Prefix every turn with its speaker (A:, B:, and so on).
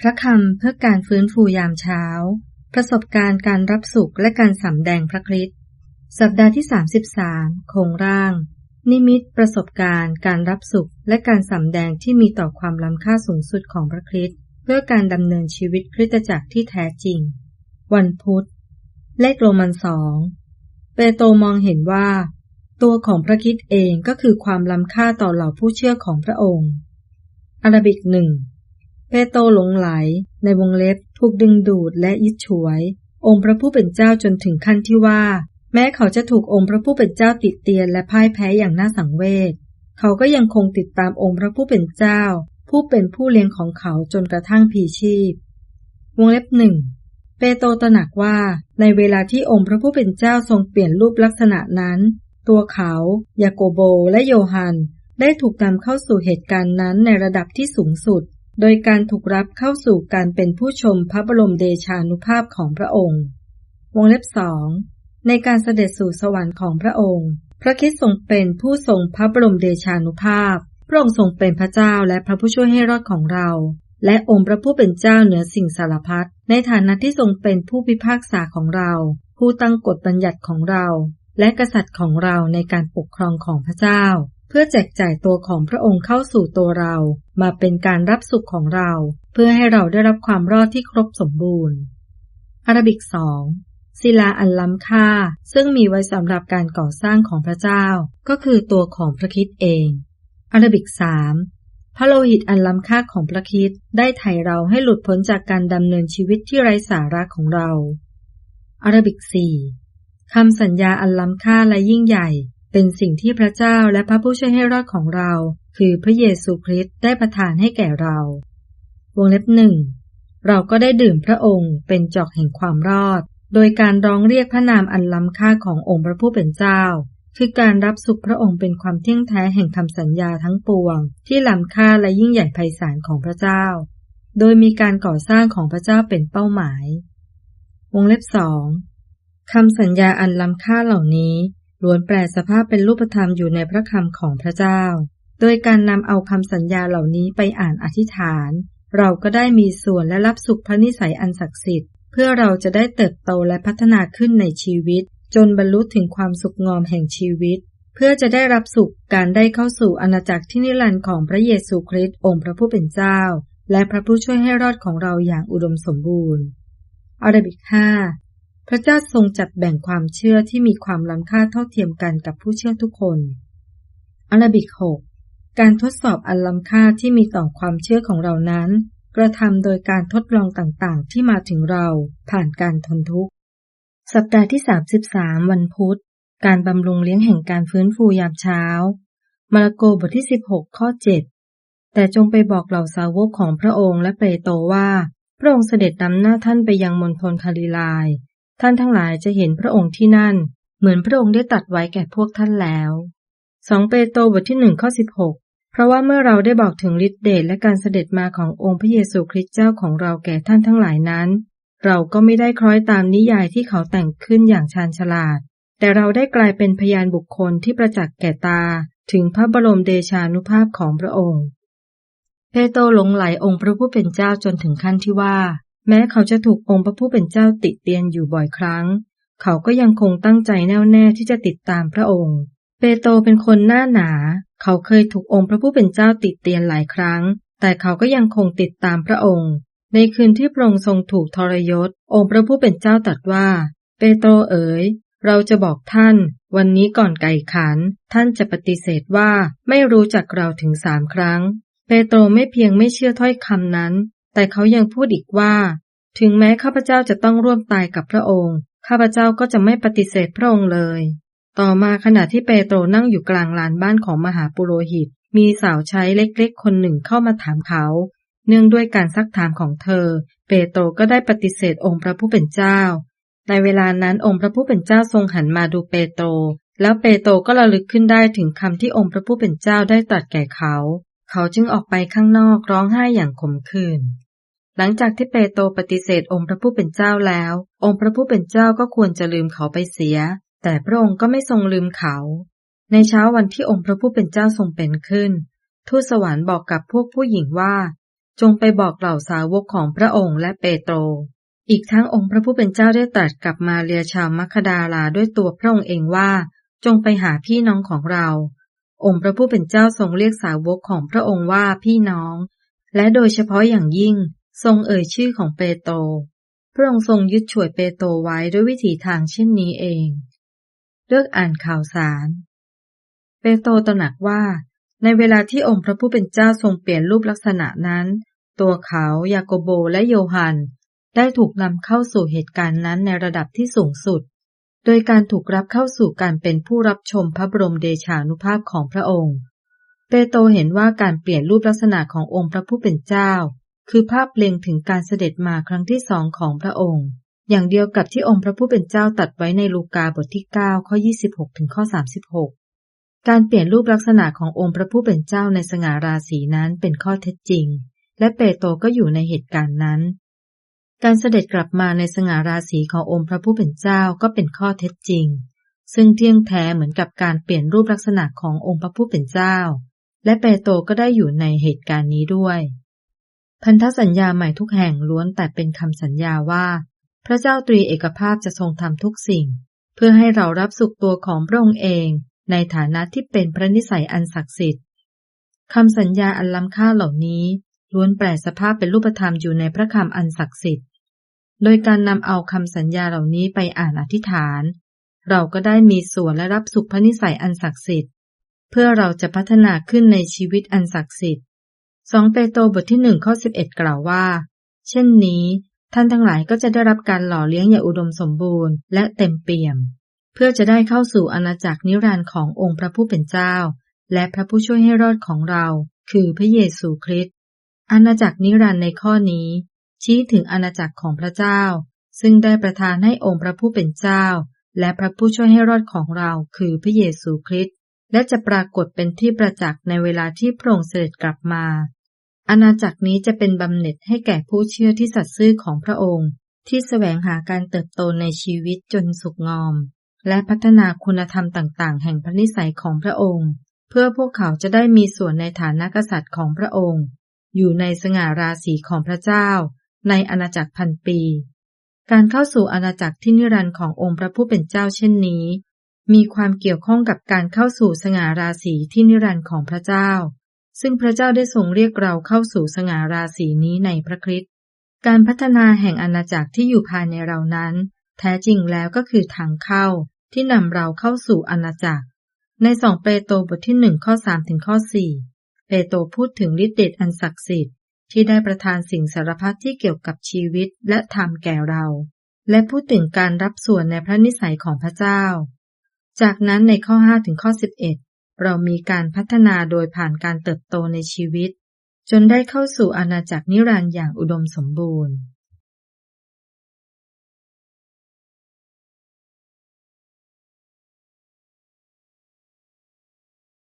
A: พระคำเพื่อการฟื้นฟูยามเช้า ประสบการณ์การรับสุขและการสำแดงพระคริสต์สัปดาห์ที่ 33 โครงร่าง นิมิตประสบการณ์ การรับสุข และการสำแดงที่มีต่อความล้ำค่าสูงสุดของพระคริสต์เพื่อการดำเนินชีวิตคริสตจักรที่แท้จริง วันพุธ เลขโรมันสองเปโตรมองเห็นว่า ตัวของพระคิดเองก็คือความล้ำค่าต่อเหล่าผู้เชื่อของพระองค์ อาราบิกหนึ่ง เปโตรหลงไหล ในวงเล็บถูกดึงดูดและยึดฉวย องค์พระผู้เป็นเจ้าจนถึงขั้นที่ว่า แม้เขาจะถูกองค์พระผู้เป็นเจ้าติดเตียนและพ่ายแพ้อย่างน่าสังเวชเขาก็ยังคงติดตามองค์พระผู้เป็นเจ้า ผู้เป็นผู้เลี้ยงของเขาจนกระทั่งพีชีพ วงเล็บหนึ่งเปโตรตระหนักว่าในเวลาที่องค์พระผู้เป็นเจ้าทรงเปลี่ยนรูปลักษณะนั้น ตัวเขา ยาโกโบและโยฮัน ได้ถูกนำเข้าสู่เหตุการณ์นั้นในระดับที่สูงสุด โดยการถูกรับเข้าสู่การเป็นผู้ชมพระบรมเดชานุภาพของพระองค์ วงเล็บสองในการเสด็จสู่สวรรค์ของพระองค์ พระคิดทรงเป็นผู้ทรงพระบรมเดชานุภาพ พระองค์ทรงเป็นพระเจ้าและพระผู้ช่วยให้รอดของเรา และองค์พระผู้เป็นเจ้าเหนือสิ่งสารพัดในฐานะที่ทรงเป็นผู้พิพากษาของเรา ผู้ตั้งกฎบัญญัติของเรา และกษัตริย์ของเราในการปกครองของพระเจ้า เพื่อแจกจ่ายตัวของพระองค์เข้าสู่ตัวเรา มาเป็นการรับสุขของเรา เพื่อให้เราได้รับความรอดที่ครบสมบูรณ์ อาราบิกสองศิลาอันล้ำค่า ซึ่งมีไว้สำหรับการก่อสร้างของพระเจ้า ก็คือตัวของพระคิดเอง อาราบิกสามพระโลหิตอันล้ำค่าของพระคิดได้ไถ่เราให้หลุดพ้นจากการดำเนินชีวิตที่ไร้สาระของเรา อาราบิกสี่คำสัญญาอันล้ำค่าและยิ่งใหญ่ เป็นสิ่งที่พระเจ้าและพระผู้ช่วยให้รอดของเรา คือพระเยซูคริสต์ได้ประทานให้แก่เรา วงเล็บหนึ่งเราก็ได้ดื่มพระองค์เป็นจอกแห่งความรอด โดยการร้องเรียกพระนามอันล้ำค่าขององค์พระผู้เป็นเจ้า คือการรับสุขพระองค์เป็นความเที่ยงแท้แห่งคำสัญญาทั้งปวง ที่ล้ำค่าและยิ่งใหญ่ไพศาลของพระเจ้า โดยมีการก่อสร้างของพระเจ้าเป็นเป้าหมาย วงเล็บสองคำสัญญาอันล้ำค่าเหล่านี้ ล้วนแปลสภาพเป็นรูปธรรมอยู่ในพระคำของพระเจ้า โดยการนำเอาคำสัญญาเหล่านี้ไปอ่านอธิษฐาน เราก็ได้มีส่วนและรับสุขพระนิสัยอันศักดิ์สิทธิ์ เพื่อเราจะได้เติบโตและพัฒนาขึ้นในชีวิต จนบรรลุถึงความสุขงอมแห่งชีวิต เพื่อจะได้รับสุขการได้เข้าสู่อาณาจักรที่นิรันดร์ของพระเยซูคริสต์องค์พระผู้เป็นเจ้า และพระผู้ช่วยให้รอดของเราอย่างอุดมสมบูรณ์อาราบิกห้า พระเจ้าทรงจัดแบ่งความเชื่อที่มีความล้ำค่าเท่าเทียมกันกับผู้เชื่อทุกคนอารบิกหกการทดสอบอันล้ำค่าที่มีต่อความเชื่อของเรานั้น กระทำโดยการทดลองต่างๆ ที่มาถึงเราผ่านการทนทุกข์ สัปดาห์ที่ 33 วันพุธ การบำรุงเลี้ยงแห่งการฟื้นฟูยามเช้า มาระโกบทที่ 16 ข้อ 7 แต่จงไปบอกเหล่าสาวกของพระองค์และเปโตรว่า พระองค์เสด็จนำหน้าท่านไปยังมณฑลคาลิลาย ท่านทั้งหลายจะเห็นพระองค์ที่นั่น เหมือนพระองค์ได้ตัดไว้แก่พวกท่านแล้ว2เปโตรบทที่1ข้อ16เพราะว่าเมื่อเราได้บอกถึงฤทธิเดชและการเสด็จมาขององค์พระเยซูคริสต์เจ้าของเราแก่ท่านทั้งหลายนั้น เราก็ไม่ได้คล้อยตามนิยายที่เขาแต่งขึ้นอย่างชาญฉลาด แต่เราได้กลายเป็นพยานบุคคลที่ประจักษ์แก่ตา ถึงพระบรมเดชานุภาพของพระองค์ เปโตรหลงไหลองค์พระผู้เป็นเจ้าจนถึงขั้นที่ว่า แม้เขาจะถูกองค์พระผู้เป็นเจ้าติเตียนอยู่บ่อยครั้ง เขาก็ยังคงตั้งใจแน่วแน่ที่จะติดตามพระองค์ เปโตรเป็นคนหน้าหนา เขาเคยถูกองค์พระผู้เป็นเจ้าติเตียนหลายครั้ง แต่เขาก็ยังคงติดตามพระองค์ ในคืนที่พระองค์ทรงถูกทรยศ องค์พระผู้เป็นเจ้าตรัสว่า เปโตรเอ๋ย เราจะบอกท่าน วันนี้ก่อนไก่ขัน ท่านจะปฏิเสธว่าไม่รู้จักเราถึงสามครั้ง เปโตรไม่เพียงไม่เชื่อถ้อยคำนั้นแต่เขายังพูดอีกว่า ถึงแม้ข้าพเจ้าจะต้องร่วมตายกับพระองค์ ข้าพเจ้าก็จะไม่ปฏิเสธพระองค์เลย ต่อมาขณะที่เปโตรนั่งอยู่กลางลานบ้านของมหาปุโรหิต มีสาวใช้เล็กๆ คนหนึ่งเข้ามาถามเขา เนื่องด้วยการซักถามของเธอ เปโตรก็ได้ปฏิเสธองค์พระผู้เป็นเจ้า ในเวลานั้นองค์พระผู้เป็นเจ้าทรงหันมาดูเปโตร แล้วเปโตรก็ระลึกขึ้นได้ถึงคำที่องค์พระผู้เป็นเจ้าได้ตรัสแก่เขา เขาจึงออกไปข้างนอกร้องไห้อย่างขมขื่น หลังจากที่เปโตรปฏิเสธองค์พระผู้เป็นเจ้าแล้ว องค์พระผู้เป็นเจ้าก็ควรจะลืมเขาไปเสีย แต่พระองค์ก็ไม่ทรงลืมเขา ในเช้าวันที่องค์พระผู้เป็นเจ้าทรงเป็นขึ้น ทูตสวรรค์บอกกับพวกผู้หญิงว่า จงไปบอกเหล่าสาวกของพระองค์และเปโตร อีกทั้งองค์พระผู้เป็นเจ้าได้ตรัสกับมาเรียชาวมัคคดาลาด้วยตัวพระองค์เองว่า จงไปหาพี่น้องของเรา องค์พระผู้เป็นเจ้าทรงเรียกสาวกของพระองค์ว่าพี่น้อง และโดยเฉพาะอย่างยิ่ง ทรงเอ่ยชื่อของเปโตรพระองค์ทรงยึดฉวยเปโตรไว้ด้วยวิถีทางเช่นนี้เอง เลือกอ่านข่าวสาร เปโตรตระหนักว่า ในเวลาที่องค์พระผู้เป็นเจ้าทรงเปลี่ยนรูปลักษณะนั้น ตัวเขายาโกโบและโยฮันได้ถูกนำเข้าสู่เหตุการณ์นั้นในระดับที่สูงสุด โดยการถูกรับเข้าสู่การเป็นผู้รับชมพระบรมเดชานุภาพของพระองค์ เปโตรเห็นว่าการเปลี่ยนรูปลักษณะขององค์พระผู้เป็นเจ้า คือภาพเล็งถึงการเสด็จมาครั้งที่สองของพระองค์ อย่างเดียวกับที่องค์พระผู้เป็นเจ้าตัดไว้ในลูกาบทที่ 9 ข้อ 26 ถึงข้อ 36 การเปลี่ยนรูปลักษณะขององค์พระผู้เป็นเจ้าในสง่าราศีนั้นเป็นข้อเท็จจริง และเปโตรก็อยู่ในเหตุการณ์นั้น การเสด็จกลับมาในสง่าราศีขององค์พระผู้เป็นเจ้าก็เป็นข้อเท็จจริง ซึ่งเที่ยงแท้เหมือนกับการเปลี่ยนรูปลักษณะขององค์พระผู้เป็นเจ้า และเปโตรก็ได้อยู่ในเหตุการณ์นี้ด้วย พันธสัญญาใหม่ทุกแห่งล้วนแต่เป็นคำสัญญาว่า พระเจ้าตรีเอกภาพจะทรงทำทุกสิ่ง เพื่อให้เรารับสุขตัวของพระองค์เอง ในฐานะที่เป็นพระนิสัยอันศักดิ์สิทธิ์คำสัญญาอันล้ำค่าเหล่านี้ล้วนแปลสภาพเป็นรูปธรรมอยู่ในพระคำอันศักดิ์สิทธิ์ โดยการนำเอาคำสัญญาเหล่านี้ไปอ่านอธิษฐาน เราก็ได้มีส่วนและรับสุขพระนิสัยอันศักดิ์สิทธิ์ เพื่อเราจะพัฒนาขึ้นในชีวิตอันศักดิ์สิทธิ์ สองเปโตรบทที่หนึ่งข้อสิบเอ็ดกล่าวว่า เช่นนี้ ท่านทั้งหลายก็จะได้รับการหล่อเลี้ยงอย่างอุดมสมบูรณ์และเต็มเปี่ยม เพื่อจะได้เข้าสู่อาณาจักรนิรันดร์ขององค์พระผู้เป็นเจ้า และพระผู้ช่วยให้รอดของเรา คือพระเยซูคริสต์อาณาจักรนิรันดร์ในข้อนี้ ชี้ถึงอาณาจักรของพระเจ้า ซึ่งได้ประทานให้องค์พระผู้เป็นเจ้า และพระผู้ช่วยให้รอดของเรา คือพระเยซูคริสต์และจะปรากฏเป็นที่ประจักษ์ในเวลาที่พระองค์เสด็จกลับมา อาณาจักรนี้จะเป็นบำเหน็จให้แก่ผู้เชื่อที่สัตย์ซื่อของพระองค์ ที่แสวงหาการเติบโตในชีวิตจนสุขงอม และพัฒนาคุณธรรมต่าง ๆ แห่งพระนิสัยของพระองค์ เพื่อพวกเขาจะได้มีส่วนในฐานะกษัตริย์ของพระองค์ อยู่ในสง่าราศีของพระเจ้า ในอาณาจักรพันปี การเข้าสู่อาณาจักรที่นิรันดร์ขององค์พระผู้เป็นเจ้าเช่นนี้ มีความเกี่ยวข้องกับการเข้าสู่สง่าราศีที่นิรันดร์ของพระเจ้า ซึ่งพระเจ้าได้ทรงเรียกเราเข้าสู่สง่าราศีนี้ในพระคริสต์การพัฒนาแห่งอาณาจักรที่อยู่ภายในเรานั้น แท้จริงแล้วก็คือทางเข้าที่นำเราเข้าสู่อาณาจักร ในสองเปโตรบทที่หนึ่งข้อสามถึงข้อสี่เปโตรพูดถึงฤทธิ์เดชอันศักดิ์สิทธิ์ที่ได้ประทานสิ่งสารพัดที่เกี่ยวกับชีวิตและธรรมแก่เรา และพูดถึงการรับส่วนในพระนิสัยของพระเจ้า จากนั้นในข้อห้าถึงข้อสิบเอ็ด เรามีการพัฒนาโดยผ่านการเติบโตในชีวิต จนได้เข้าสู่อาณาจักรนิรันดร์อย่างอุดมสมบูรณ์